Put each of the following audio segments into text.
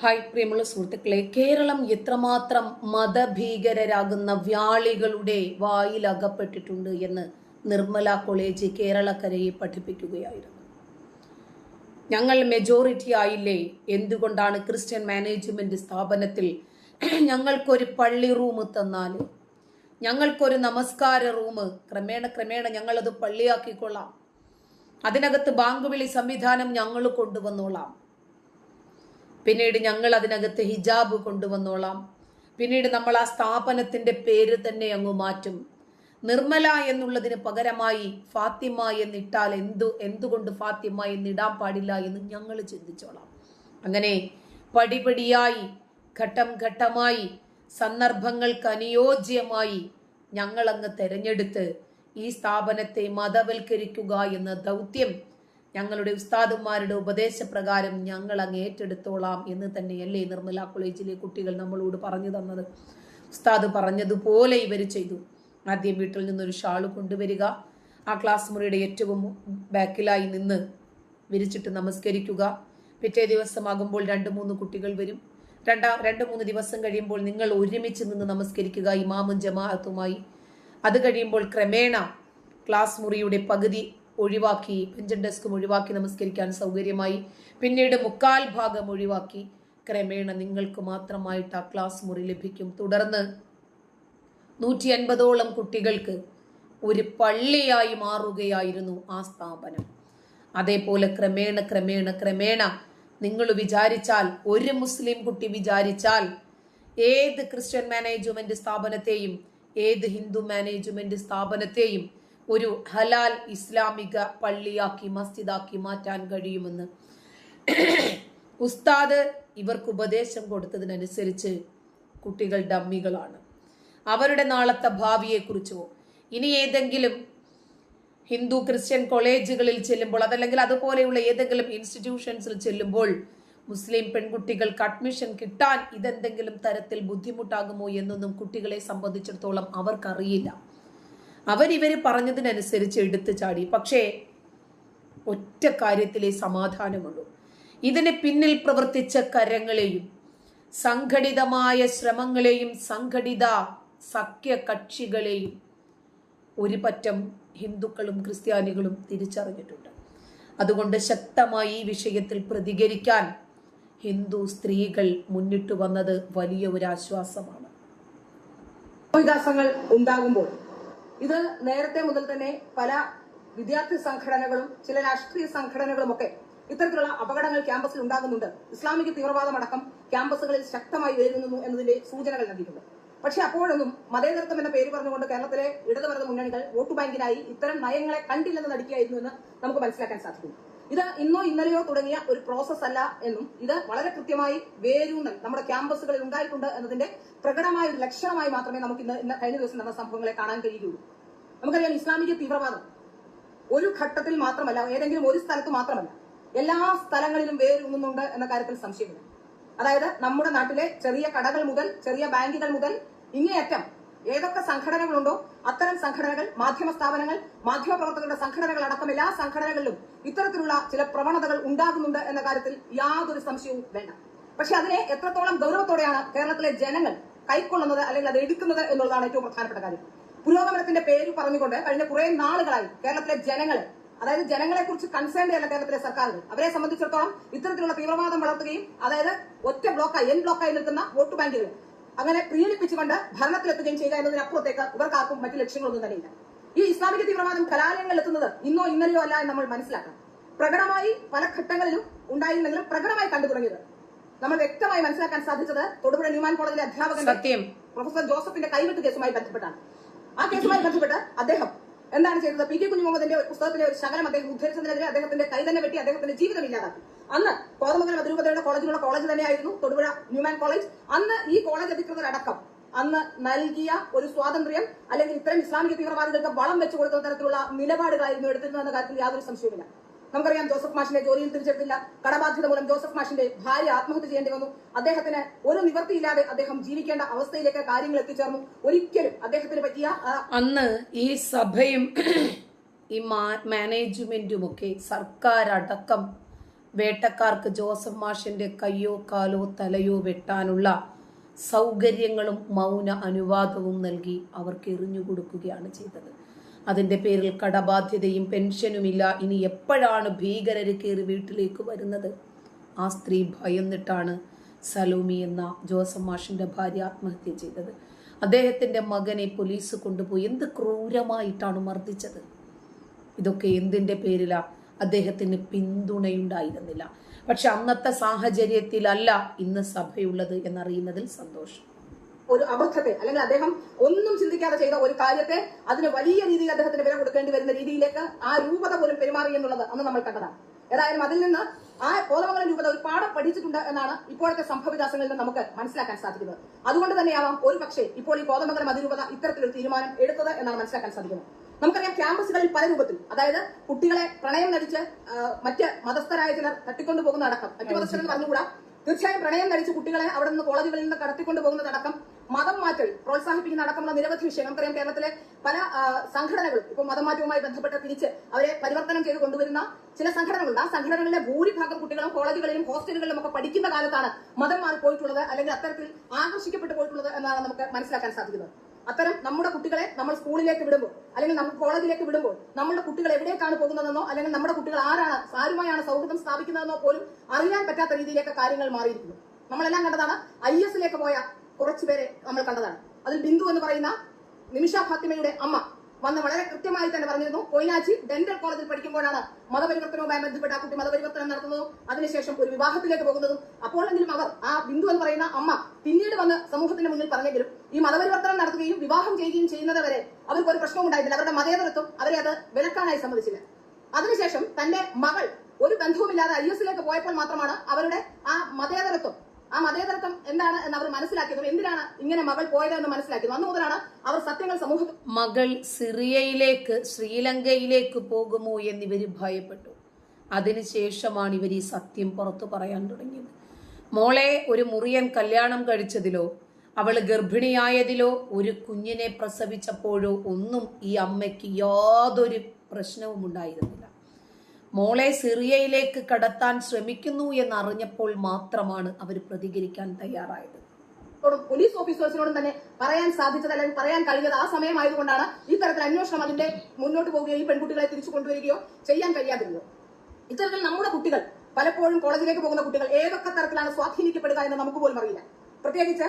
Hi പ്രിയമുള്ള സുഹൃത്തുക്കളെ. കേരളം എത്രമാത്രം മതഭീകരരാകുന്ന വ്യാളികളുടെ വായിൽ അകപ്പെട്ടിട്ടുണ്ട് എന്ന് നിർമ്മല കോളേജ് കേരളക്കരയെ പഠിപ്പിക്കുകയായിരുന്നു. ഞങ്ങൾ മെജോറിറ്റി ആയില്ലേ? എന്തുകൊണ്ടാണ് ക്രിസ്ത്യൻ മാനേജ്മെന്റ് സ്ഥാപനത്തിൽ ഞങ്ങൾക്കൊരു പള്ളി റൂം തന്നാൽ ഞങ്ങൾക്കൊരു നമസ്കാര റൂം? ക്രമേണ ക്രമേണ ഞങ്ങളത് പള്ളിയാക്കിക്കൊള്ളാം. അതിനകത്ത് ബാങ്ക് വിളി സംവിധാനം ഞങ്ങൾ കൊണ്ടുവന്നോളാം. പിന്നീട് ഞങ്ങൾ അതിനകത്ത് ഹിജാബ് കൊണ്ടുവന്നോളാം. പിന്നീട് നമ്മൾ ആ സ്ഥാപനത്തിന്റെ പേര് തന്നെ അങ്ങ് മാറ്റും. നിർമ്മല എന്നുള്ളതിന് പകരമായി ഫാത്തിമ എന്നിട്ടാൽ എന്തു എന്തുകൊണ്ട് ഫാത്തിമ എന്നിടാൻ പാടില്ല എന്ന് ഞങ്ങൾ ചിന്തിച്ചോളാം. അങ്ങനെ പടിപടിയായി ഘട്ടം ഘട്ടമായി സന്ദർഭങ്ങൾക്ക് അനുയോജ്യമായി ഞങ്ങളങ്ങ് തെരഞ്ഞെടുത്ത് ഈ സ്ഥാപനത്തെ മതവൽക്കരിക്കുക എന്ന ദൗത്യം ഞങ്ങളുടെ ഉസ്താദുമാരുടെ ഉപദേശപ്രകാരം ഞങ്ങൾ അങ്ങ് ഏറ്റെടുത്തോളാം എന്ന് തന്നെയല്ലേ നിർമ്മല കോളേജിലെ കുട്ടികൾ നമ്മളോട് പറഞ്ഞു തന്നത്. ഉസ്താദ് പറഞ്ഞതുപോലെ ഇവർ ചെയ്തു. ആദ്യം വീട്ടിൽ നിന്നൊരു ഷാൾ കൊണ്ടുവരിക. ആ ക്ലാസ് മുറിയുടെ ഏറ്റവും ബാക്കിലായി നിന്ന് വിരിച്ചിട്ട് നമസ്കരിക്കുക. പിറ്റേ ദിവസമാകുമ്പോൾ രണ്ട് മൂന്ന് കുട്ടികൾ വരും. രണ്ടാം രണ്ട് മൂന്ന് ദിവസം കഴിയുമ്പോൾ നിങ്ങൾ ഒരുമിച്ച് നിന്ന് നമസ്കരിക്കുക ഇമാമും ജമാഅത്തുമായി. അത് കഴിയുമ്പോൾ ക്രമേണ ക്ലാസ് മുറിയുടെ പകുതി ഒഴിവാക്കി പെഞ്ചൻ ഡെസ്കും ഒഴിവാക്കി നമസ്കരിക്കാൻ സൗകര്യമായി. പിന്നീട് മുക്കാൽ ഭാഗം ഒഴിവാക്കി. ക്രമേണ നിങ്ങൾക്ക് മാത്രമായിട്ട് ആ ക്ലാസ് മുറി ലഭിക്കും. തുടർന്ന് നൂറ്റി അൻപതോളം കുട്ടികൾക്ക് ഒരു പള്ളിയായി മാറുകയായിരുന്നു ആ സ്ഥാപനം. അതേപോലെ ക്രമേണ ക്രമേണ ക്രമേണ നിങ്ങൾ വിചാരിച്ചാൽ ഒരു മുസ്ലിം കുട്ടി വിചാരിച്ചാൽ ഏത് ക്രിസ്ത്യൻ മാനേജ്മെന്റ് സ്ഥാപനത്തെയും ഏത് ഹിന്ദു മാനേജ്മെന്റ് സ്ഥാപനത്തെയും ഒരു ഹലാൽ ഇസ്ലാമിക പള്ളിയാക്കി മസ്ജിദാക്കി മാറ്റാൻ കഴിയുമെന്ന്. ഉസ്താദ് ഇവർക്ക് ഉപദേശം കൊടുത്തതിനനുസരിച്ച് കുട്ടികൾ ഡമ്മികളാണ്. അവരുടെ നാളത്തെ ഭാവിയെക്കുറിച്ചോ ഇനി ഏതെങ്കിലും ഹിന്ദു ക്രിസ്ത്യൻ കോളേജുകളിൽ ചെല്ലുമ്പോൾ അതല്ലെങ്കിൽ അതുപോലെയുള്ള ഏതെങ്കിലും ഇൻസ്റ്റിറ്റ്യൂഷൻസിൽ ചെല്ലുമ്പോൾ മുസ്ലിം പെൺകുട്ടികൾക്ക് അഡ്മിഷൻ കിട്ടാൻ ഇതെന്തെങ്കിലും തരത്തിൽ ബുദ്ധിമുട്ടാകുമോ എന്നൊന്നും കുട്ടികളെ സംബന്ധിച്ചിടത്തോളം അവർക്കറിയില്ല. അവരിവര് പറഞ്ഞതിനനുസരിച്ച് എടുത്തു ചാടി. പക്ഷേ ഒറ്റ കാര്യത്തിലെ സമാധാനമുള്ളൂ. ഇതിന് പിന്നിൽ പ്രവർത്തിച്ച കരങ്ങളെയും സംഘടിതമായ ശ്രമങ്ങളെയും സംഘടിത സഖ്യ കക്ഷികളെയും ഒരു പറ്റം ഹിന്ദുക്കളും ക്രിസ്ത്യാനികളും തിരിച്ചറിഞ്ഞിട്ടുണ്ട്. അതുകൊണ്ട് ശക്തമായി ഈ വിഷയത്തിൽ പ്രതികരിക്കാൻ ഹിന്ദു സ്ത്രീകൾ മുന്നിട്ട് വന്നത് വലിയ ഒരു ആശ്വാസമാണ്. ഉണ്ടാകുമ്പോൾ ഇത് നേരത്തെ മുതൽ തന്നെ പല വിദ്യാർത്ഥി സംഘടനകളും ചില രാഷ്ട്രീയ സംഘടനകളും ഒക്കെ ഇത്തരത്തിലുള്ള അപകടങ്ങൾ ക്യാമ്പസിൽ ഉണ്ടാകുന്നുണ്ട്. ഇസ്ലാമിക തീവ്രവാദം അടക്കം ക്യാമ്പസുകളിൽ ശക്തമായി വരുന്നു എന്നതിന്റെ സൂചനകൾ നൽകിയിട്ടുണ്ട്. പക്ഷെ അപ്പോഴൊന്നും മതേതരത്വം എന്ന പേര് പറഞ്ഞുകൊണ്ട് കേരളത്തിലെ ഇടതുപരത മുന്നണികൾ വോട്ട് ബാങ്കിനായി ഇത്തരം നയങ്ങളെ കണ്ടില്ലെന്ന് നടിക്കുകയായിരുന്നു എന്ന് നമുക്ക് മനസ്സിലാക്കാൻ സാധിക്കും ഇത് ഇന്നോ ഇന്നലെയോ തുടങ്ങിയ ഒരു പ്രോസസ് അല്ല എന്നും ഇത് വളരെ കൃത്യമായി വേരൂന്നൽ നമ്മുടെ ക്യാമ്പസുകളിൽ ഉണ്ടായിട്ടുണ്ട് എന്നതിന്റെ പ്രകടമായ ഒരു ലക്ഷണമായി മാത്രമേ നമുക്ക് ഇന്ന് ഇന്ന് കഴിഞ്ഞ ദിവസം നടന്ന സംഭവങ്ങളെ കാണാൻ കഴിയുകയുള്ളൂ. നമുക്കറിയാം ഇസ്ലാമിക തീവ്രവാദം ഒരു ഘട്ടത്തിൽ മാത്രമല്ല ഏതെങ്കിലും ഒരു സ്ഥലത്ത് മാത്രമല്ല എല്ലാ സ്ഥലങ്ങളിലും വേരൂന്നുന്നുണ്ട് എന്ന കാര്യത്തിൽ സംശയമില്ല. അതായത് നമ്മുടെ നാട്ടിലെ ചെറിയ കടകൾ മുതൽ ചെറിയ ബാങ്കുകൾ മുതൽ ഇങ്ങേയറ്റം ഏതൊക്കെ സംഘടനകളുണ്ടോ അത്തരം സംഘടനകൾ മാധ്യമ സ്ഥാപനങ്ങൾ മാധ്യമ പ്രവർത്തകരുടെ സംഘടനകൾ അടക്കം എല്ലാ സംഘടനകളിലും ഇത്തരത്തിലുള്ള ചില പ്രവണതകൾ ഉണ്ടാകുന്നുണ്ട് എന്ന കാര്യത്തിൽ യാതൊരു സംശയവും വേണ്ട. പക്ഷെ അതിനെ എത്രത്തോളം ഗൗരവത്തോടെയാണ് കേരളത്തിലെ ജനങ്ങൾ കൈക്കൊള്ളുന്നത് അല്ലെങ്കിൽ അത് എടുക്കുന്നത് എന്നുള്ളതാണ് ഏറ്റവും പ്രധാനപ്പെട്ട കാര്യം. പുരോഗമനത്തിന്റെ പേര് പറഞ്ഞുകൊണ്ട് കഴിഞ്ഞ കുറെ നാളുകളായി കേരളത്തിലെ ജനങ്ങൾ അതായത് ജനങ്ങളെ കുറിച്ച് കൺസേൺഡ് അല്ല കേരളത്തിലെ സർക്കാരുകൾ. അവരെ സംബന്ധിച്ചിടത്തോളം ഇത്തരത്തിലുള്ള തീവ്രവാദം വളർത്തുകയും അതായത് ഒറ്റ ബ്ലോക്കായി എൻ ബ്ലോക്കായി നിൽക്കുന്ന വോട്ട് ബാങ്കുകൾ. അങ്ങനെ പ്രീണിപ്പിച്ചുകൊണ്ട് ഭരണത്തിലെത്തുകയും ചെയ്യുക എന്നതിനപ്പുറത്തേക്ക് ഇവർക്കാർക്കും മറ്റു ലക്ഷ്യങ്ങളൊന്നും തന്നെയില്ല. ഈ ഇസ്ലാമിക തീവ്രവാദം കലാലയങ്ങളിൽ എത്തുന്നത് ഇന്നോ ഇന്നലെയോ അല്ല എന്ന് നമ്മൾ മനസ്സിലാക്കണം. പ്രകടമായി പല ഘട്ടങ്ങളിലും ഉണ്ടായിരുന്നെങ്കിലും പ്രകടമായി കണ്ടു തുടങ്ങിയത്. നമ്മൾ വ്യക്തമായി മനസ്സിലാക്കാൻ സാധിച്ചത് തൊടുപുഴ ന്യൂമാൻ കോളേജിലെ അധ്യാപകൻ പ്രൊഫസർ ജോസഫിന്റെ കൈവിട്ട് കേസുമായി ബന്ധപ്പെട്ടാണ്. ആ കേസുമായി ബന്ധപ്പെട്ട് അദ്ദേഹം എന്താണ് ചെയ്തത്? പി കെ കുഞ്ഞുമുഹമ്മദിന്റെ പുസ്തകത്തിലെ ഒരു ശകലം അദ്ദേഹം ഉദ്ധരിച്ചതിനെതിരെ അദ്ദേഹത്തിന്റെ കൈ തന്നെ വെട്ടി അദ്ദേഹത്തിന്റെ ജീവിതം ഇല്ലാതാക്കി. അന്ന് കോതമംഗലം അതിരൂപതയുടെ കോളേജിലുള്ള കോളേജ് തന്നെയായിരുന്നു തൊടുപുഴ ന്യൂമാൻ കോളേജ്. അന്ന് ഈ കോളേജ് അധികൃതരടക്കം അന്ന് നൽകിയ ഒരു സ്വാതന്ത്ര്യം അല്ലെങ്കിൽ ഇത്തരം ഇസ്ലാമിക തീവ്രവാദികൾക്ക് വളം വെച്ചു കൊടുക്കുന്ന തരത്തിലുള്ള നിലപാടുകളായിരുന്നു എടുത്തിരുന്നതെന്ന കാര്യത്തിൽ യാതൊരു സംശയവുമില്ല. നമുക്കറിയാം ജോസഫ് മാഷിന്റെ ജോലിയിൽ തിരിച്ചെടുത്തില്ല. കടബാധ്യത മൂലം ജോസഫ് മാഷിന്റെ ഭാര്യ ആത്മഹത്യ ചെയ്യേണ്ടി വന്നു. അദ്ദേഹത്തിന് ഒരു നിവൃത്തിയില്ലാതെ അദ്ദേഹം ജീവിക്കേണ്ട അവസ്ഥയിലേക്ക് കാര്യങ്ങൾ എത്തിച്ചേർന്നു. ഒരിക്കലും അദ്ദേഹത്തിന് പറ്റിയ അന്ന് ഈ സഭയും ഈ മാനേജ്മെന്റും ഒക്കെ സർക്കാർ അടക്കം വേട്ടക്കാർക്ക് ജോസഫ് മാഷിന്റെ കയ്യോ കാലോ തലയോ വെട്ടാനുള്ള സൗകര്യങ്ങളും മൗന അനുവാദവും നൽകി അവർക്ക് എറിഞ്ഞു കൊടുക്കുകയാണ് ചെയ്തത്. അതിന്റെ പേരിൽ കടബാധ്യതയും പെൻഷനുമില്ല ഇനി എപ്പോഴാണ് ഭീകരർ കയറി വീട്ടിലേക്ക് വരുന്നത്? ആ സ്ത്രീ ഭയന്നിട്ടാണ് സലോമി എന്ന ജോസഫ് മാഷിന്റെ ഭാര്യ ആത്മഹത്യ ചെയ്തത്. അദ്ദേഹത്തിന്റെ മകനെ പോലീസ് കൊണ്ടുപോയി എന്ത് ക്രൂരമായിട്ടാണ് മർദ്ദിച്ചത്? ഇതൊക്കെ എന്തിന്റെ പേരിലാ? അദ്ദേഹത്തിന് പിന്തുണയുണ്ടായിരുന്നില്ല. പക്ഷെ അന്നത്തെ സാഹചര്യത്തിലല്ല ഇന്ന് സഭയുള്ളത് എന്നറിയുന്നതിൽ സന്തോഷം. ഒരു അബദ്ധത്തെ അല്ലെങ്കിൽ അദ്ദേഹം ഒന്നും ചിന്തിക്കാതെ ചെയ്ത ഒരു കാര്യത്തെ അതിന് വലിയ രീതിയിൽ അദ്ദേഹത്തിന് വില കൊടുക്കേണ്ടി വരുന്ന രീതിയിലേക്ക് ആ രൂപത പോലും പെരുമാറി എന്നുള്ളത് അന്ന് നമ്മൾ കണ്ടതാണ്. ഏതായാലും അതിൽ നിന്ന് ആ കോതമംഗലം രൂപത ഒരു പാഠം പഠിച്ചിട്ടുണ്ട് എന്നാണ് ഇപ്പോഴത്തെ സംഭവവികാസങ്ങളിൽ നിന്ന് നമുക്ക് മനസ്സിലാക്കാൻ സാധിക്കുന്നത്. അതുകൊണ്ട് തന്നെയാവാം ഒരു പക്ഷേ ഇപ്പോൾ ഈ കോതമംഗലം അതിരൂപത ഇത്തരത്തിലൊരു തീരുമാനം എടുത്തത് എന്നാണ് മനസ്സിലാക്കാൻ സാധിക്കുന്നത്. നമുക്കറിയാം ക്യാമ്പസുകളിൽ പല രൂപത്തിൽ അതായത് കുട്ടികളെ പ്രണയം നടിച്ച് മറ്റ് മതസ്ഥരായ ചിലർ തട്ടിക്കൊണ്ടു പോകുന്ന അടക്കം മറ്റു മതസ്ഥരെന്ന് പറഞ്ഞുകൂടാ? തീർച്ചയായും പ്രണയം നടിച്ച് കുട്ടികളെ അവിടെ നിന്ന് കോളേജുകളിൽ നിന്ന് കടത്തിക്കൊണ്ടു പോകുന്നതടക്കം മതം മാറ്റൽ പ്രോത്സാഹിപ്പിക്കുന്ന അടക്കമുള്ള നിരവധി വിഷയം നമുക്കറിയാം കേരളത്തിലെ പല സംഘടനകളും ഇപ്പോൾ മതമാറ്റവുമായി ബന്ധപ്പെട്ട് തിരിച്ച് അവരെ പരിവർത്തനം ചെയ്ത് കൊണ്ടുവരുന്ന ചില സംഘടനകളുണ്ട്. ആ സംഘടനകളിലെ ഭൂരിഭാഗം കുട്ടികളും കോളേജുകളിലും ഹോസ്റ്റലുകളിലും ഒക്കെ പഠിക്കുന്ന കാലത്താണ് മതം മാറിപ്പോയിട്ടുള്ളത് അല്ലെങ്കിൽ അത്തരത്തിൽ ആകർഷിക്കപ്പെട്ടു പോയിട്ടുള്ളത് എന്നാണ് നമുക്ക് മനസ്സിലാക്കാൻ സാധിക്കുന്നത്. അത്തരം നമ്മുടെ കുട്ടികളെ നമ്മൾ സ്കൂളിലേക്ക് വിടുമ്പോൾ അല്ലെങ്കിൽ നമ്മൾ കോളേജിലേക്ക് വിടുമ്പോൾ നമ്മുടെ കുട്ടികൾ എവിടേക്കാണ് പോകുന്നതെന്നോ അല്ലെങ്കിൽ നമ്മുടെ കുട്ടികൾ ആരാണ് ആരുമായാണ് സൗഹൃദം സ്ഥാപിക്കുന്നതെന്നോ പോലും അറിയാൻ പറ്റാത്ത രീതിയിലേക്ക് കാര്യങ്ങൾ മാറിയിരിക്കുന്നു. നമ്മളെല്ലാം കണ്ടതാണ് ഐ എസിലേക്ക് പോയ കുറച്ചുപേരെ നമ്മൾ കണ്ടതാണ്. അതിൽ ബിന്ദു എന്ന് പറയുന്ന നിമിഷ ഫാത്തിമയുടെ അമ്മ വന്ന് വളരെ കൃത്യമായി തന്നെ പറഞ്ഞിരുന്നു. കൊയിനാച്ചി ഡെന്റൽ കോളേജിൽ പഠിക്കുമ്പോഴാണ് മതപരിവർത്തനവുമായി ബന്ധപ്പെട്ട് ആ കുട്ടി മതപരിവർത്തനം നടത്തുന്നതും അതിനുശേഷം ഒരു വിവാഹത്തിലേക്ക് പോകുന്നതും. അപ്പോഴെങ്കിലും അവർ ആ ബിന്ദു എന്ന് പറയുന്ന അമ്മ പിന്നീട് വന്ന് സമൂഹത്തിന് മുന്നിൽ പറഞ്ഞെങ്കിലും ഈ മതപരിവർത്തനം നടത്തുകയും വിവാഹം ചെയ്യുകയും ചെയ്യുന്നത് വരെ അവർക്ക് ഒരു പ്രശ്നവും ഉണ്ടായിട്ടില്ല. അവരുടെ മതേതരത്വം അവരെ അത് വിലക്കാനായി സമ്മതിച്ചില്ല. അതിനുശേഷം തന്റെ മകൾ ഒരു ബന്ധവുമില്ലാതെ ഐ എസിലേക്ക് പോയപ്പോൾ മാത്രമാണ് അവരുടെ ആ എന്താണ് എന്ന് അവർ മനസ്സിലാക്കിയതും എന്തിനാണ് ഇങ്ങനെ മകൾ പോയതെന്ന് മനസ്സിലാക്കിയതും? അന്നു മുതലാണ് അവർ സത്യങ്ങൾ സമൂഹത്തിൽ മകൾ സിറിയയിലേക്ക് ശ്രീലങ്കയിലേക്ക് പോകുമോ എന്നിവർ ഭയപ്പെട്ടു. അതിനുശേഷമാണ് ഇവർ ഈ സത്യം പുറത്തു പറയാൻ തുടങ്ങിയത്. മോളെ ഒരു മുറിയൻ കല്യാണം കഴിച്ചതിലോ അവൾ ഗർഭിണിയായതിലോ ഒരു കുഞ്ഞിനെ പ്രസവിച്ചപ്പോഴോ ഒന്നും ഈ അമ്മയ്ക്ക് യാതൊരു പ്രശ്നവും ഉണ്ടായിരുന്നില്ല മോളെ സിറിയയിലേക്ക് കടത്താൻ ശ്രമിക്കുന്നു എന്നറിഞ്ഞപ്പോൾ മാത്രമാണ് അവർ പ്രതികരിക്കാൻ തയ്യാറായത്. പോലീസ് ഓഫീസേഴ്സിനോടും തന്നെ പറയാൻ സാധിച്ചത് അല്ലെങ്കിൽ പറയാൻ കഴിഞ്ഞത് ആ സമയമായതുകൊണ്ടാണ് ഈ തരത്തിൽ അന്വേഷണം അതിന്റെ മുന്നോട്ട് പോവുകയോ ഈ പെൺകുട്ടികളെ തിരിച്ചു കൊണ്ടുവരികയോ ചെയ്യാൻ കഴിയാതിരുന്നത്. ഇത്തരത്തിൽ നമ്മുടെ കുട്ടികൾ പലപ്പോഴും കോളേജിലേക്ക് പോകുന്ന കുട്ടികൾ ഏതൊക്കെ തരത്തിലാണ് സ്വാധീനിക്കപ്പെടുക എന്ന് നമുക്ക് പോലും അറിയില്ല. പ്രത്യേകിച്ച്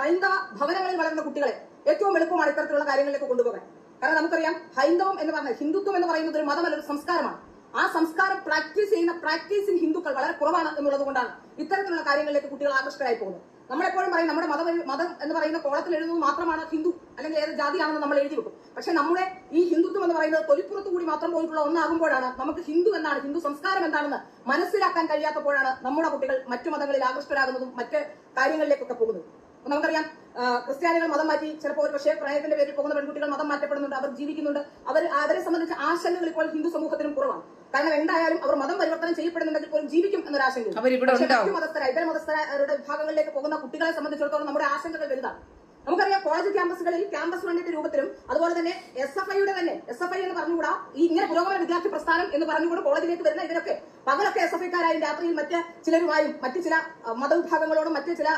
ഹൈന്ദവ ഭവനങ്ങളിൽ വളർന്ന കുട്ടികളെ ഏറ്റവും എളുപ്പമാണ് ഇത്തരത്തിലുള്ള കാര്യങ്ങളിലേക്ക് കൊണ്ടുപോകാൻ. കാരണം നമുക്കറിയാം ഹൈന്ദവം എന്ന് പറഞ്ഞാൽ ഹിന്ദുത്വം എന്ന് പറയുന്നത് ഒരു മതമല്ല ഒരു സംസ്കാരമാണ്. ആ സംസ്കാരം പ്രാക്ടീസ് ചെയ്യുന്ന പ്രാക്ടീസിൽ ഹിന്ദുക്കൾ വളരെ കുറവാണ് എന്നുള്ളത് കൊണ്ടാണ് ഇത്തരത്തിലുള്ള കാര്യങ്ങളിലേക്ക് കുട്ടികൾ ആകർഷകരായി പോകുന്നത്. നമ്മളെപ്പോഴും പറയും നമ്മുടെ മതം മതം എന്ന് പറയുന്ന കോളത്തിൽ എഴുതുന്നത് മാത്രമാണ് ഹിന്ദു അല്ലെങ്കിൽ ഏത് ജാതിയാണെന്ന് നമ്മൾ എഴുതി വെക്കും. പക്ഷെ നമ്മുടെ ഈ ഹിന്ദുത്വം എന്ന് പറയുന്നത് തൊലിപ്പുറത്ത് കൂടി മാത്രം പോയിട്ടുള്ള ഒന്നാകുമ്പോഴാണ് നമുക്ക് ഹിന്ദു എന്നാണ് ഹിന്ദു സംസ്കാരം എന്താണെന്ന് മനസ്സിലാക്കാൻ കഴിയാത്തപ്പോഴാണ് നമ്മുടെ കുട്ടികൾ മറ്റു മതങ്ങളിൽ ആകൃഷ്ടരാകുന്നതും മറ്റ് കാര്യങ്ങളിലേക്കൊക്കെ പോകുന്നത്. നമുക്കറിയാം ക്രിസ്ത്യാനികൾ മതം മാറ്റി ചിലപ്പോൾ ഒരു പക്ഷേ പ്രായത്തിന്റെ പേരിൽ പോകുന്ന പെൺകുട്ടികൾ മതം മാറ്റപ്പെടുന്നുണ്ട് അവർ ജീവിക്കുന്നുണ്ട്. അവർ അവരെ സംബന്ധിച്ച ആശങ്കകൾ ഇപ്പോൾ ഹിന്ദു സമൂഹത്തിനും കുറവാണ്. കാരണം എന്തായാലും അവർ മതം പരിവർത്തനം ചെയ്യപ്പെടുന്നുണ്ടെങ്കിൽ പോലും ജീവിക്കും എന്നൊരു ആശങ്കയുണ്ട് അവരിവിടെ പക്ഷേ ഉണ്ടാവും. മറ്റു മതസ്ഥര ഇതര മതസ്ഥരുടെ വിഭാഗങ്ങളിലേക്ക് പോകുന്ന കുട്ടികളെ സംബന്ധിച്ചിടത്തോളം നമ്മുടെ ആശങ്കകൾ വലുതാണ്. നമുക്കറിയാം കോളേജ് ക്യാമ്പസുകളിൽ ക്യാമ്പസ് ഫണ്ടിന്റെ രൂപത്തിലും അതുപോലെ തന്നെ എസ് എഫ് ഐയുടെ തന്നെ എസ് എഫ് ഐ എന്ന് പറഞ്ഞുകൂടാ? ഈ ഇങ്ങനെ പുരോഗമന വിദ്യാർത്ഥി പ്രസ്ഥാനം എന്ന് പറഞ്ഞുകൊണ്ട് കോളേജിലേക്ക് വരുന്ന ഇവരൊക്കെ പകലൊക്കെ എസ് എഫ് ഐക്കാരായും രാത്രിയിൽ മറ്റ് ചിലരുമായും മറ്റ് ചില മതവിഭാഗങ്ങളോടും മറ്റ് ചില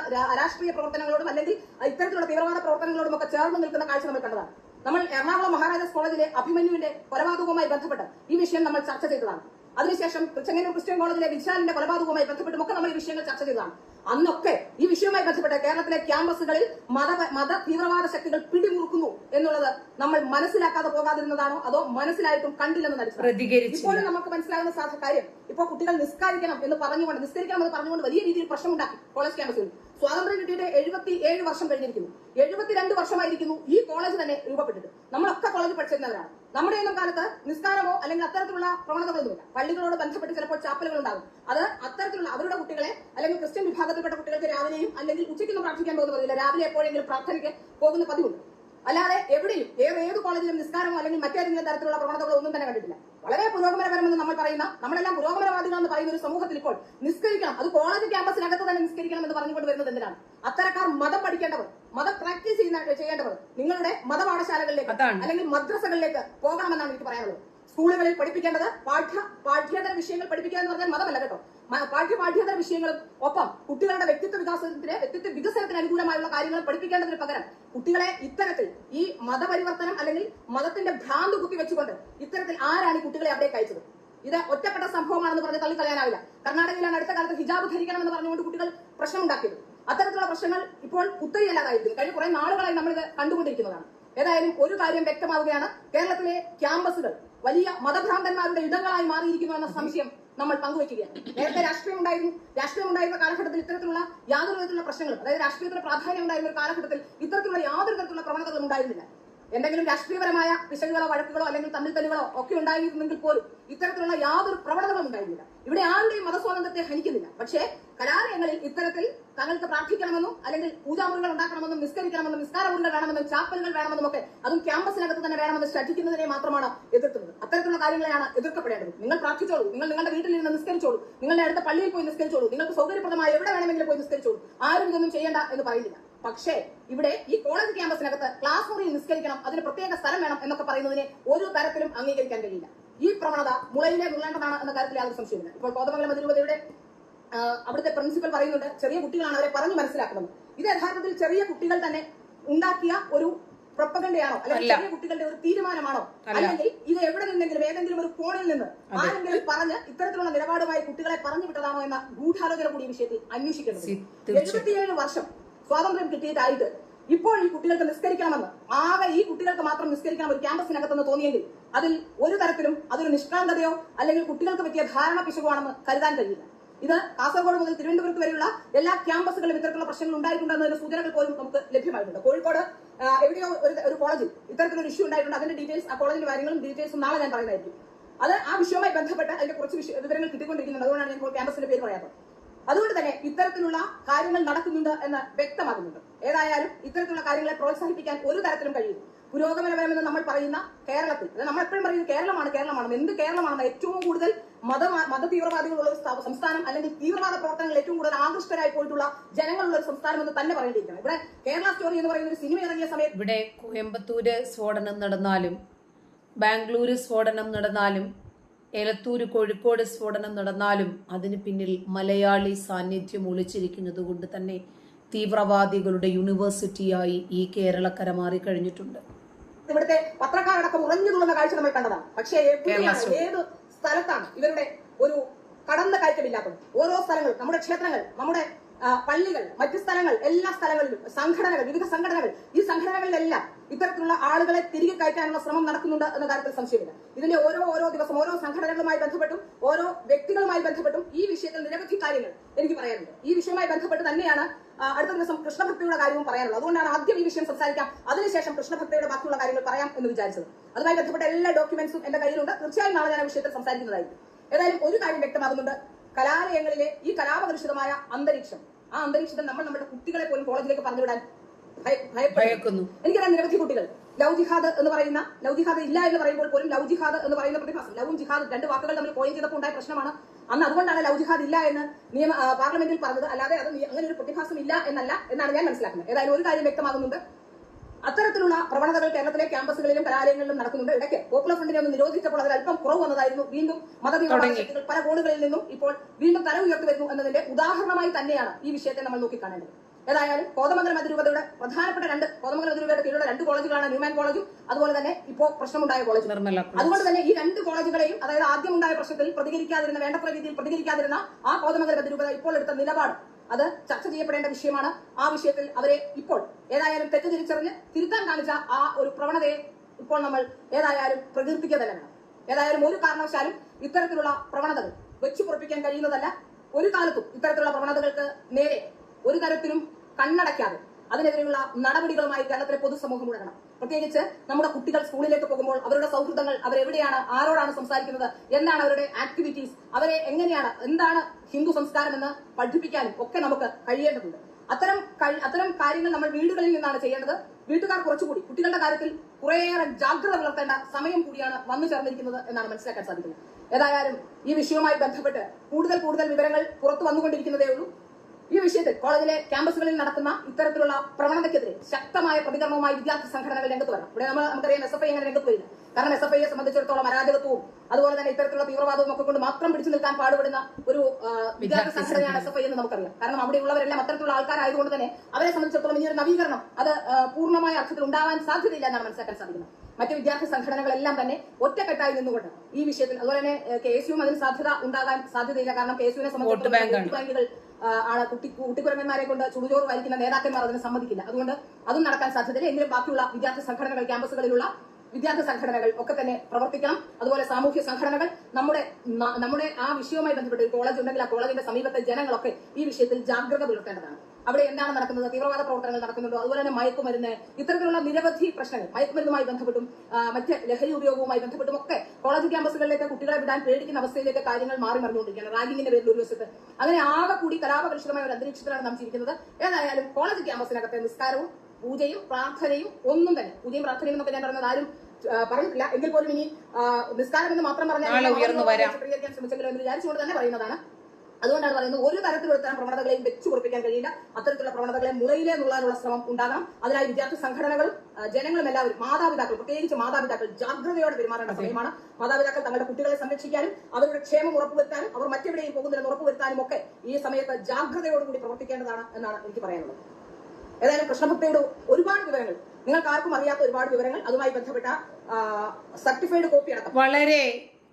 രാഷ്ട്രീയ പ്രവർത്തനങ്ങളോടും അല്ലെങ്കിൽ ഇത്തരത്തിലുള്ള തീവ്രവാദ പ്രവർത്തനങ്ങളോടും ഒക്കെ ചേർന്ന് നിൽക്കുന്ന കാഴ്ച നമ്മൾ കണ്ടതാണ്. നമ്മൾ എറണാകുളം മഹാരാജാസ് കോളേജിലെ അഭിമന്യുവിന്റെ കൊലപാതകവുമായി ബന്ധപ്പെട്ട് ഈ വിഷയം നമ്മൾ ചർച്ച ചെയ്തതാണ്. അതിനുശേഷം ചെങ്ങന്നൂർ ക്രിസ്ത്യൻ കോളേജിലെ വിശാലിന്റെ കൊലപാതകവുമായി ബന്ധപ്പെട്ടും ഒക്കെ നമ്മൾ ഈ വിഷയങ്ങൾ ചർച്ച ചെയ്തതാണ്. അന്നൊക്കെ ഈ വിഷയവുമായി ബന്ധപ്പെട്ട് കേരളത്തിലെ ക്യാമ്പസുകളിൽ മത മത തീവ്രവാദ ശക്തികൾ പിടിമുറുക്കുന്നു എന്നുള്ളത് നമ്മൾ മനസ്സിലാക്കാതെ പോകാതിരുന്നതാണോ? അതോ മനസ്സിലായിട്ടും കണ്ടില്ലെന്ന് നടിച്ചു ഇപ്പോഴും നമുക്ക് മനസ്സിലാകുന്ന സാധ കാര്യം ഇപ്പോൾ കുട്ടികൾ നിസ്കരിക്കണം എന്ന് പറഞ്ഞുകൊണ്ട് നിസ്കരിക്കണം എന്ന് പറഞ്ഞുകൊണ്ട് വലിയ രീതിയിൽ പ്രശ്നമുണ്ടാക്കി കോളേജ് ക്യാമ്പസിൽ സ്വാതന്ത്ര്യം കിട്ടിയിട്ട് എഴുപത്തി ഏഴ് വർഷം കഴിഞ്ഞിരിക്കുന്നു. എഴുപത്തിരണ്ട് വർഷമായിരിക്കുന്നു ഈ കോളേജ് തന്നെ രൂപപ്പെട്ടിട്ട്. നമ്മളൊക്കെ കോളേജ് പഠിച്ചിരുന്നവരാണ്. നമ്മുടെ ഒന്നും കാലത്ത് നിസ്കാരമോ അല്ലെങ്കിൽ അത്തരത്തിലുള്ള പ്രവണതകളൊന്നുമില്ല. പള്ളികളോട് ബന്ധപ്പെട്ട് ചിലപ്പോൾ ചാപ്പലുകൾ ഉണ്ടാകും. അത് അത്തരത്തിലുള്ള അവരുടെ കുട്ടികളെ അല്ലെങ്കിൽ ക്രിസ്ത്യൻ വിഭാഗത്തിൽപ്പെട്ട കുട്ടികൾക്ക് രാവിലെയും അല്ലെങ്കിൽ ഉച്ചയ്ക്കൊന്നും പ്രാർത്ഥിക്കാൻ പോകുന്ന രാവിലെ എപ്പോഴെങ്കിലും പ്രാർത്ഥനയ്ക്ക് പോകുന്ന പതിവുണ്ട്. അല്ലാതെ എവിടെയും ഏത് ഏത് കോളേജിലും നിസ്കാരമോ അല്ലെങ്കിൽ മറ്റേതെങ്കിലും തരത്തിലുള്ള പ്രവണതകളോ ഒന്നും തന്നെ കണ്ടിട്ടില്ല. വളരെ പുരോഗമനപരമെന്ന് നമ്മൾ പറയുന്ന നമ്മളെല്ലാം പുരോഗമനവാദികൾ എന്ന് പറയുന്ന ഒരു സമൂഹത്തിൽ ഇപ്പോൾ നിസ്കരിക്കണം. അത് കോളേജ് ക്യാമ്പസിനകത്ത് തന്നെ നിസ്കരിക്കണം എന്ന് പറഞ്ഞുകൊണ്ട് വരുന്നത് എന്തിനാണ്? അത്തരക്കാർ മതം പഠിക്കേണ്ടവർ മതം പ്രാക്ടീസ് ചെയ്യുന്ന ചെയ്യേണ്ടവർ നിങ്ങളുടെ മതപാഠശാലകളിലേക്ക് അല്ലെങ്കിൽ മദ്രസകളിലേക്ക് പോകണമെന്നാണ് എനിക്ക് പറയാനുള്ളത്. സ്കൂളുകളിൽ പഠിപ്പിക്കേണ്ടത് പാഠ്യ പാഠ്യേതര വിഷയങ്ങൾ പഠിപ്പിക്കുക എന്ന് പറഞ്ഞാൽ മതമല്ല കേട്ടോ. പാഠ്യ വിഷയങ്ങളും ഒപ്പം കുട്ടികളുടെ വ്യക്തിത്വ വികാസത്തിന് വ്യക്തിത്വ വികസനത്തിന് അനുകൂലമായുള്ള കാര്യങ്ങൾ പഠിപ്പിക്കേണ്ടതിന് പകരം കുട്ടികളെ ഇത്തരത്തിൽ ഈ മതപരിവർത്തനം അല്ലെങ്കിൽ മതത്തിന്റെ ഭ്രാന്ത് കുത്തിവെച്ചുകൊണ്ട് ഇത്തരത്തിൽ ആരാണ് ഈ കുട്ടികളെ അവിടേക്ക് അയച്ചത് ഇത് ഒറ്റപ്പെട്ട സംഭവമാണെന്ന് പറഞ്ഞ് തള്ളിക്കളയാനാവില്ല കർണാടകയിലാണ് അടുത്ത കാലത്ത് ഹിജാബ് ധരിക്കണം എന്ന് പറഞ്ഞുകൊണ്ട് കുട്ടികൾ പ്രശ്നമുണ്ടാക്കിയത്. അത്തരത്തിലുള്ള പ്രശ്നങ്ങൾ ഇപ്പോൾ കുത്തരിയല്ലാതായിരിക്കും കഴിഞ്ഞ കുറെ നാളുകളായി നമ്മൾ ഇത് കണ്ടുകൊണ്ടിരിക്കുന്നതാണ്. ഏതായാലും ഒരു കാര്യം വ്യക്തമാവുകയാണ്. കേരളത്തിലെ ക്യാമ്പസുകൾ വലിയ മതഭ്രാന്തന്മാരുടെ ഇടങ്ങളായി മാറിയിരിക്കുന്നു എന്ന സംശയം നമ്മൾ പങ്കുവയ്ക്കുകയാണ്. നേരത്തെ രാഷ്ട്രീയം ഉണ്ടായിരുന്നു. രാഷ്ട്രീയം ഉണ്ടായിരുന്ന കാലഘട്ടത്തിൽ ഇത്തരത്തിലുള്ള യാതൊരു വിധത്തിലുള്ള പ്രശ്നങ്ങളും അതായത് രാഷ്ട്രീയത്തിന് പ്രാധാന്യം ഉണ്ടായിരുന്ന ഒരു കാലഘട്ടത്തിൽ ഇത്തരത്തിലുള്ള യാതൊരു തരത്തിലുള്ള പ്രവണതകളും ഉണ്ടായിരുന്നില്ല. എന്തെങ്കിലും രാഷ്ട്രീയപരമായ പിശകുകളോ വഴക്കുകളോ അല്ലെങ്കിൽ തമ്മിൽ തല്ലുകളോ ഒക്കെ ഉണ്ടായിരുന്നെങ്കിൽ പോലും ഇത്തരത്തിലുള്ള യാതൊരു പ്രവണതകളും ഉണ്ടായിരുന്നില്ല. ഇവിടെ ആരുടെയും മതസ്വാതന്ത്ര്യത്തെ ഹനിക്കുന്നില്ല. പക്ഷേ കലാലയങ്ങളിൽ ഇത്തരത്തിൽ തങ്ങൾക്ക് പ്രാർത്ഥിക്കണമെന്നും അല്ലെങ്കിൽ പൂജാമുറികൾ ഉണ്ടാക്കണമെന്നും നിസ്കരിക്കണമെന്നും നിസ്കാര മുറികൾ വേണമെന്നും ചാപ്പലുകൾ വേണമെന്നും ഒക്കെ അതും ക്യാമ്പസിനകത്ത് തന്നെ വേണമെന്ന് ശ്രദ്ധിക്കുന്നതിനെ മാത്രമാണ് എതിർക്കുന്നത്. അത്തരത്തിലുള്ള കാര്യങ്ങളെയാണ് എതിർക്കപ്പെടേണ്ടത്. നിങ്ങൾ പ്രാർത്ഥിച്ചോളൂ. നിങ്ങൾ നിങ്ങളുടെ വീട്ടിൽ നിന്ന് നിസ്കരിച്ചോളൂ. നിങ്ങളുടെ അടുത്ത പള്ളിയിൽ പോയി നിസ്കരിച്ചോളൂ. നിങ്ങൾക്ക് സൗകര്യപ്രദമായ എവിടെ വേണമെങ്കിലും പോയി നിസ്കരിച്ചോളൂ. ആരും ഇതൊന്നും ചെയ്യേണ്ട എന്ന് പറയുന്നില്ല. പക്ഷേ ഇവിടെ ഈ കോളേജ് ക്യാമ്പസിനകത്ത് ക്ലാസ് മുറിയിൽ നിസ്കരിക്കണം അതിന് പ്രത്യേക സ്ഥലം വേണം എന്നൊക്കെ പറയുന്നതിനെ ഒരു തരത്തിലും അംഗീകരിക്കാൻ കഴിയില്ല. ഈ പ്രവണത മുളയിലെ നുള്ളേണ്ടതാണ് എന്ന കാര്യത്തിൽ യാതൊരു സംശയമില്ല ഇപ്പോൾ കോതമംഗലം അതിരൂപതയുടെ അവിടുത്തെ പ്രിൻസിപ്പൽ പറയുന്നുണ്ട് ചെറിയ കുട്ടികളാണ് അവരെ പറഞ്ഞു മനസ്സിലാക്കുന്നത്. ഇത് യഥാർത്ഥത്തിൽ ചെറിയ കുട്ടികൾ തന്നെ ഉണ്ടാക്കിയ ഒരു പ്രൊപ്പകണ്ടയാണോ അല്ലെങ്കിൽ ചെറിയ കുട്ടികളുടെ ഒരു തീരുമാനമാണോ? അല്ല. അല്ലെങ്കിൽ ഇത് എവിടെ നിന്നെങ്കിലും ഏതെങ്കിലും ഒരു കോണിൽ നിന്ന് ആരെങ്കിലും പറഞ്ഞ് ഇത്തരത്തിലുള്ള നിലപാടുമായി കുട്ടികളെ പറഞ്ഞു വിട്ടതാണോ എന്ന ഗൂഢാലോചന കൂടി വിഷയത്തിൽ അന്വേഷിക്കേണ്ടത് സി- എഴുപത്തിയേഴ് വർഷം സ്വാതന്ത്ര്യം കിട്ടിയിട്ടായിട്ട് ഇപ്പോൾ ഈ കുട്ടികൾക്ക് നിസ്കരിക്കണമെന്ന് ആകെ ഈ കുട്ടികൾക്ക് മാത്രം നിസ്കരിക്കണം ഒരു ക്യാമ്പസിനകത്തെന്ന് തോന്നിയെങ്കിൽ അതിൽ ഒരു തരത്തിലും അതൊരു നിഷ്ക്രാന്തതയോ അല്ലെങ്കിൽ കുട്ടികൾക്ക് പറ്റിയ ധാരണ പിശകുവാണെന്ന് കരുതാൻ കഴിയില്ല. ഇത് കാസർഗോഡ് മുതൽ തിരുവനന്തപുരത്ത് വരെയുള്ള എല്ലാ ക്യാമ്പസുകളിലും ഇത്തരത്തിലുള്ള പ്രശ്നങ്ങൾ ഉണ്ടായിട്ടുണ്ടെന്നതിന്റെ സൂചനകൾ പോലും നമുക്ക് ലഭ്യമായിട്ടുണ്ട്. കോഴിക്കോട് എവിടെയോ ഒരു ഒരു കോളേജിൽ ഇത്തരത്തിലൊരു ഇഷ്യൂ ഉണ്ടായിട്ടുണ്ട്. അതിന്റെ ഡീറ്റെയിൽസ് ആ കോളേജിന്റെ കാര്യങ്ങളും ഡീറ്റെയിൽസും നാളെ ഞാൻ പറയുന്നതായിരിക്കും. അത് ആ വിഷയവുമായി ബന്ധപ്പെട്ട് അതിന്റെ കുറച്ച് വിവരങ്ങൾ കിട്ടിക്കൊണ്ടിരിക്കുന്നുണ്ട്. അതുകൊണ്ടാണ് ഞാൻ ഇപ്പോൾ ക്യാമ്പസിന്റെ പേര് പറയാത്തത്. അതുകൊണ്ട് തന്നെ ഇത്തരത്തിലുള്ള കാര്യങ്ങൾ നടക്കുന്നുണ്ട് എന്ന് വ്യക്തമാകുന്നുണ്ട് ഏതായാലും ഇത്തരത്തിലുള്ള കാര്യങ്ങളെ പ്രോത്സാഹിപ്പിക്കാൻ ഒരു തരത്തിലും കഴിയും പുരോഗമനപരമെന്ന് നമ്മൾ പറയുന്ന കേരളത്തിൽ നമ്മൾ എപ്പോഴും പറയുന്നത് കേരളമാണ് കേരളമാണ്. എന്ത് കേരളമാണ്? ഏറ്റവും കൂടുതൽ മത മത തീവ്രവാദികളുള്ള ഒരു സംസ്ഥാനം അല്ലെങ്കിൽ തീവ്രവാദ പ്രവർത്തനങ്ങൾ ഏറ്റവും കൂടുതൽ ആകൃഷ്ടരായി പോയിട്ടുള്ള ജനങ്ങളുള്ള ഒരു സംസ്ഥാനം എന്ന് തന്നെ പറയേണ്ടിയിരിക്കണം ഇവിടെ കേരള സ്റ്റോറി എന്ന് പറയുന്ന ഒരു സിനിമ ഇറങ്ങിയ സമയത്ത് ഇവിടെ കോയമ്പത്തൂര് സ്ഫോടനം നടന്നാലും ബാംഗ്ലൂര് സ്ഫോടനം നടന്നാലും എലത്തൂര് കോഴിക്കോട് സ്ഫോടനം നടന്നാലും അതിന് പിന്നിൽ മലയാളി സാന്നിധ്യം ഒളിച്ചിരിക്കുന്നത് കൊണ്ട് തന്നെ തീവ്രവാദികളുടെ യൂണിവേഴ്സിറ്റിയായി ഈ കേരളക്കര മാറിക്കഴിഞ്ഞിട്ടുണ്ട്. ഇവിടുത്തെ പത്രക്കാരടക്കം ഉറഞ്ഞു തുള്ളുന്ന കാഴ്ച നമ്മൾ കണ്ടതാണ്. പക്ഷേ ഏത് സ്ഥലത്താണ് ഇവരുടെ ഒരു കടന്ന കയറ്റമില്ലാത്തത് ഓരോ സ്ഥലങ്ങളും നമ്മുടെ ക്ഷേത്രങ്ങൾ നമ്മുടെ പള്ളികൾ മറ്റു സ്ഥലങ്ങൾ എല്ലാ സ്ഥലങ്ങളിലും സംഘടനകൾ വിവിധ സംഘടനകൾ ഈ സംഘടനകളിലെല്ലാം ഇത്തരത്തിലുള്ള ആളുകളെ തിരികെ കയറ്റാനുള്ള ശ്രമം നടക്കുന്നുണ്ട് എന്ന കാര്യത്തിൽ സംശയമില്ല. ഇതിന്റെ ഓരോ ഓരോ ദിവസം ഓരോ സംഘടനകളുമായി ബന്ധപ്പെട്ടും ഓരോ വ്യക്തികളുമായി ബന്ധപ്പെട്ടും ഈ വിഷയത്തിൽ നിരവധി കാര്യങ്ങൾ എനിക്ക് പറയാനുണ്ട്. ഈ വിഷയവുമായി ബന്ധപ്പെട്ട് തന്നെയാണ് അടുത്ത ദിവസം കൃഷ്ണഭക്തിയുടെ കാര്യവും പറയാനുള്ളത്. അതുകൊണ്ടാണ് ആദ്യം ഈ വിഷയം സംസാരിക്കാം അതിനുശേഷം കൃഷ്ണഭക്തിയുടെ ബാക്കിയുള്ള കാര്യങ്ങൾ പറയാം എന്ന് വിചാരിച്ചത്. അതുമായി ബന്ധപ്പെട്ട എല്ലാ ഡോക്യുമെന്റ്സും എന്റെ കയ്യിലുണ്ട്. തീർച്ചയായും നാളെ ഞാൻ വിഷയത്തിൽ സംസാരിക്കുന്നതായിരിക്കും. ഏതായാലും ഒരു കാര്യം വ്യക്തമാകുന്നുണ്ട്. കലാലയങ്ങളിലെ ഈ കലാപകലുഷിതമായ അന്തരീക്ഷം ആ അന്തരീക്ഷത്തിൽ നമ്മൾ നമ്മുടെ കുട്ടികളെ പോലും കോളേജിലേക്ക് പറഞ്ഞുവിടാൻ ഭയക്കുന്നു. എനിക്കറിയാം നിരവധി കുട്ടികൾ. ലവ് ജിഹാദ് എന്ന് പറയുന്ന ലവ് ജിഹാദ് ഇല്ല എന്ന് പറയുമ്പോൾ പോലും ലവ് ജിഹാദ് എന്ന് പറയുന്ന പ്രതിഭാസം ലവും ജിഹാദ് രണ്ട് വാക്കുകൾ തമ്മിൽ കോയിൻ ചെയ്തപ്പോൾ ഉണ്ടായ പ്രശ്നമാണ്. അന്ന് അതുകൊണ്ടാണ് ലവ് ജിഹാദ് ഇല്ല എന്ന് നിയമ പാർലമെന്റിൽ പറഞ്ഞത്. അല്ലാതെ അത് അങ്ങനെ ഒരു പ്രതിഭാസം ഇല്ല എന്നല്ല എന്നാണ് ഞാൻ മനസ്സിലാക്കുന്നത്. ഏതായാലും ഒരു കാര്യം വ്യക്തമാകുന്നുണ്ട്. അത്തരത്തിലുള്ള പ്രവണതകൾ കേരളത്തിലെ ക്യാമ്പസുകളിലും കലാലയങ്ങളിലും നടക്കുന്നുണ്ട്. ഇടയ്ക്ക് പോപ്പുലർ ഫ്രണ്ടിനെ ഒന്ന് നിരോധിച്ചപ്പോൾ അതിൽ അല്പം കുറവ് വന്നതായിരുന്നു. വീണ്ടും മതതീവ്രവാദ തുടങ്ങി. ശക്തികൾ പല കോണുകളിൽ നിന്നും ഇപ്പോൾ വീണ്ടും തല ഉയർത്തി വരുന്നു എന്നതിന്റെ ഉദാഹരണമായി തന്നെയാണ് ഈ വിഷയത്തെ നമ്മൾ നോക്കിക്കാണേണ്ടത്. ഏതായാലും കോതമംഗലം അതിരൂപതയുടെ പ്രധാനപ്പെട്ട രണ്ട് കോതമംഗലം അതിരൂപതയുടെ കീഴിലുള്ള രണ്ട് കോളേജുകളാണ് ന്യൂമാൻ കോളേജും അതുപോലെ തന്നെ ഇപ്പോൾ പ്രശ്നമുണ്ടായ കോളേജ്. അതുകൊണ്ട് തന്നെ ഈ രണ്ട് കോളേജുകളെയും അതായത് ആദ്യമുണ്ടായ പ്രശ്നത്തിൽ പ്രതികരിക്കാതിരുന്ന വേണ്ടത്ര രീതിയിൽ പ്രതികരിക്കാതിരുന്ന ആ കോതമംഗലം അതിരൂപത ഇപ്പോൾ എടുത്ത നിലപാട് അത് ചർച്ച ചെയ്യപ്പെടേണ്ട വിഷയമാണ്. ആ വിഷയത്തിൽ അവരെ ഇപ്പോൾ ഏതായാലും തെറ്റ് തിരിച്ചറിഞ്ഞ് തിരുത്താൻ കാണിച്ച ആ ഒരു പ്രവണതയെ ഇപ്പോൾ നമ്മൾ ഏതായാലും പ്രകീർത്തിക്കുക തന്നെ വേണം ഏതായാലും ഒരു കാരണവശാലും ഇത്തരത്തിലുള്ള പ്രവണതകൾ വെച്ചു പുറപ്പിക്കാൻ കഴിയുന്നതല്ല. ഒരു കാലത്തും ഇത്തരത്തിലുള്ള പ്രവണതകൾക്ക് നേരെ ഒരു തരത്തിലും കണ്ണടയ്ക്കാതെ അതിനെതിരെയുള്ള നടപടികളുമായി കേരളത്തിലെ പൊതുസമൂഹം മുഴങ്ങണം. പ്രത്യേകിച്ച് നമ്മുടെ കുട്ടികൾ സ്കൂളിലേക്ക് പോകുമ്പോൾ അവരുടെ സൗഹൃദങ്ങൾ അവരെവിടെയാണ് ആരോടാണ് സംസാരിക്കുന്നത് എന്താണ് അവരുടെ ആക്ടിവിറ്റീസ് അവരെ എങ്ങനെയാണ് എന്താണ് ഹിന്ദു സംസ്കാരം എന്ന് പഠിപ്പിക്കാനും ഒക്കെ നമുക്ക് കഴിയേണ്ടതുണ്ട്. അത്തരം അത്തരം കാര്യങ്ങൾ നമ്മൾ വീടുകളിൽ നിന്നാണ് ചെയ്യേണ്ടത്. വീട്ടുകാർ കുറച്ചുകൂടി കുട്ടികളുടെ കാര്യത്തിൽ കുറേയേറെ ജാഗ്രത പുലർത്തേണ്ട സമയം കൂടിയാണ് വന്നു ചേർന്നിരിക്കുന്നത് എന്നാണ് മനസ്സിലാക്കാൻ സാധിക്കുന്നത്. ഏതായാലും ഈ വിഷയവുമായി ബന്ധപ്പെട്ട് കൂടുതൽ കൂടുതൽ വിവരങ്ങൾ പുറത്തു വന്നുകൊണ്ടിരിക്കുന്നതേ ഉള്ളൂ ഈ വിഷയത്തിൽ കോളേജിലെ ക്യാമ്പസുകളിൽ നടക്കുന്ന ഇത്തരത്തിലുള്ള പ്രവണതയ്ക്കെതിരെ ശക്തമായ പ്രതികരണവുമായി വിദ്യാർത്ഥി സംഘടനകൾ രംഗത്ത് വരണം. ഇവിടെ നമ്മൾ നമുക്കറിയാം എസ് എഫ് ഐ അങ്ങനെ രംഗത്ത് വരില്ല. കാരണം എസ് എഫ് ഐയെ സംബന്ധിച്ചിടത്തോളം അരാജകത്വവും അതുപോലെ തന്നെ ഇത്തരത്തിലുള്ള തീവ്രവാദവും ഒക്കെ കൊണ്ട് മാത്രം പിടിച്ചു നിൽക്കാൻ പാടുപെടുന്ന ഒരു വിദ്യാർത്ഥി സംഘടനയാണ് എസ് എഫ് ഐ എന്ന് നമുക്കറിയാം. കാരണം അവിടെയുള്ളവരെല്ലാം അത്തരത്തിലുള്ള ആൾക്കാരായതുകൊണ്ട് തന്നെ അവരെ സംബന്ധിച്ചിടത്തോളം ഇനിയൊരു ഒരു നവീകരണം അത് പൂർണമായ അർത്ഥത്തിൽ ഉണ്ടാവാൻ സാധ്യതയില്ല എന്നാണ് മനസ്സിലാക്കാൻ സാധിക്കുന്നത്. മറ്റ് വിദ്യാർത്ഥി സംഘടനകളെല്ലാം തന്നെ ഒറ്റക്കെട്ടായി നിന്നുകൊണ്ട് ഈ വിഷയത്തിൽ അതുപോലെ തന്നെ കെ എസ് യുവും അതിന് സാധ്യത ഉണ്ടാകാൻ സാധ്യതയില്ല. കാരണം കെ എസ് യുവിനെ സംബന്ധിച്ചിടത്തോളം. ബാങ്കുകൾ ആണ് കുട്ടി കുട്ടിക്കുരങ്ങന്മാരെ കൊണ്ട് ചുടുചോറ് വായിക്കുന്ന നേതാക്കന്മാർ അതിന് സമ്മതിക്കില്ല. അതുകൊണ്ട് അതും നടക്കാൻ സാധ്യതയില്ല. എങ്കിലും ബാക്കിയുള്ള വിദ്യാർത്ഥി സംഘടനകൾ ക്യാമ്പസുകളിലുള്ള വിദ്യാർത്ഥി സംഘടനകൾ ഒക്കെ തന്നെ പ്രവർത്തിക്കണം. അതുപോലെ സാമൂഹ്യ സംഘടനകൾ. നമ്മുടെ നമ്മുടെ ആ വിഷയവുമായി ബന്ധപ്പെട്ട് കോളേജ് ഉണ്ടെങ്കിൽ ആ കോളേജിന്റെ സമീപത്തെ ജനങ്ങളൊക്കെ ഈ വിഷയത്തിൽ ജാഗ്രത പുലർത്തേണ്ടതാണ്. അവിടെ എന്താണ് നടക്കുന്നത്? തീവ്രവാദ പ്രവർത്തനങ്ങൾ നടക്കുന്നുണ്ടോ? അതുപോലെ തന്നെ മയക്കുമരുന്ന്. ഇത്തരത്തിലുള്ള നിരവധി പ്രശ്നങ്ങൾ മയക്കുമരുന്നുമായി ബന്ധപ്പെട്ടും മറ്റ് ലഹരി ഉപയോഗവുമായി ബന്ധപ്പെട്ടും ഒക്കെ കോളേജ് ക്യാമ്പസുകളിലേക്ക് കുട്ടികളെ വിടാൻ പേടിക്കുന്ന അവസ്ഥയിലേക്ക് കാര്യങ്ങൾ മാറി മറിഞ്ഞുകൊണ്ടിരിക്കുകയാണ്. റാഗിങ്ങിന്റെ പേരിൽ ഒരു വശത്ത് അങ്ങനെ ആകെ കൂടി കലാപകലുഷിതമായ ഒരു അന്തരീക്ഷത്തിലാണ് നാം ജീവിക്കുന്നത്. ഏതായാലും കോളേജ് ക്യാമ്പസിനകത്തെ നിസ്കാരവും പൂജയും പ്രാർത്ഥനയും ഒന്നും തന്നെ പൂജയും പ്രാർത്ഥനയും എന്നൊക്കെ ഞാൻ പറഞ്ഞത് ആരും പറഞ്ഞിട്ടില്ല. എങ്കിൽ പോലും ഇനി നിസ്കാരം എന്ന് മാത്രം പറഞ്ഞാൽ നാളെ ഉയർന്നു വരാം. ചിത്രീകരിക്കാൻ ശ്രമിച്ചെങ്കിലും എന്ന് വിചാരിച്ചുകൊണ്ട് തന്നെ പറയുന്നതാണ്. അതുകൊണ്ടാണ് പറയുന്നത് ഒരു തരത്തിലുള്ള ഇത്തരം പ്രവണതകളെയും വെച്ചു കുറിപ്പിക്കാൻ കഴിയില്ല. അത്തരത്തിലുള്ള പ്രവണതകളെ മുളയിലെ നുള്ളാനുള്ള ശ്രമം ഉണ്ടാകണം അതിനായി വിദ്യാർത്ഥി സംഘടനകളും ജനങ്ങളും എല്ലാവരും മാതാപിതാക്കൾ പ്രത്യേകിച്ച് മാതാപിതാക്കൾ ജാഗ്രതയോടെ പെരുമാറേണ്ട സമയമാണ്. മാതാപിതാക്കൾ തങ്ങളുടെ കുട്ടികളെ സംരക്ഷിക്കാനും അവരുടെ ക്ഷേമം ഉറപ്പുവരുത്താനും അവർ മറ്റെവിടെയും പോകുന്നില്ലെന്ന് ഉറപ്പുവരുത്താനും ഒക്കെ ഈ സമയത്ത് ജാഗ്രതയോടുകൂടി പ്രവർത്തിക്കേണ്ടതാണ് എന്നാണ് എനിക്ക് പറയാനുള്ളത്. ഏതായാലും കൃഷ്ണഭക്തയുടെ ഒരുപാട് വിവരങ്ങൾ. നിങ്ങൾക്ക് ആർക്കും അറിയാത്ത ഒരുപാട് വിവരങ്ങൾ. അതുമായി ബന്ധപ്പെട്ട സർട്ടിഫൈഡ് കോപ്പി അടക്കം. വളരെ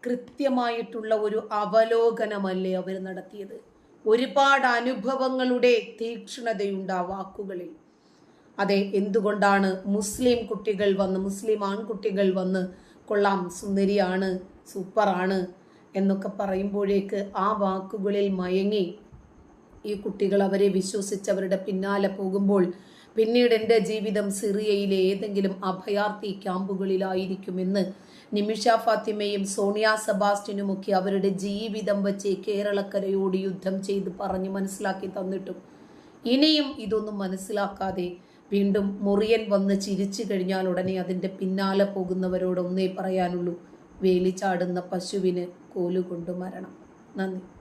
കൃത്യമായിട്ടുള്ള ഒരു അവലോകനമല്ലേ അവർ നടത്തിയത്? ഒരുപാട് അനുഭവങ്ങളുടെ തീക്ഷ്ണതയുണ്ട് ആ വാക്കുകളിൽ. അതെ എന്തുകൊണ്ടാണ് മുസ്ലിം കുട്ടികൾ വന്ന് മുസ്ലിം ആൺകുട്ടികൾ വന്ന് കൊള്ളാം സുന്ദരിയാണ് സൂപ്പറാണ് എന്നൊക്കെ പറയുമ്പോഴേക്ക് ആ വാക്കുകളിൽ മയങ്ങി ഈ കുട്ടികൾ അവരെ വിശ്വസിച്ച് അവരുടെ പിന്നാലെ പോകുമ്പോൾ പിന്നീട് എന്റെ ജീവിതം സിറിയയിലെ ഏതെങ്കിലും അഭയാർത്ഥി ക്യാമ്പുകളിലായിരിക്കുമെന്ന് നിമിഷ ഫാത്തിമയും സോണിയ സെബാസ്റ്റ്യനുമൊക്കെ അവരുടെ ജീവിതം വച്ച് കേരളക്കരയോട് യുദ്ധം ചെയ്ത് പറഞ്ഞ് മനസ്സിലാക്കി തന്നിട്ടും. ഇനിയും ഇതൊന്നും മനസ്സിലാക്കാതെ വീണ്ടും മുറിയൻ വന്ന് ചിരിച്ചു കഴിഞ്ഞാൽ ഉടനെ അതിന്റെ പിന്നാലെ പോകുന്നവരോട് ഒന്നേ പറയാനുള്ളൂ. വേലി ചാടുന്ന പശുവിന് കോലുകൊണ്ട് മരണം. നന്ദി.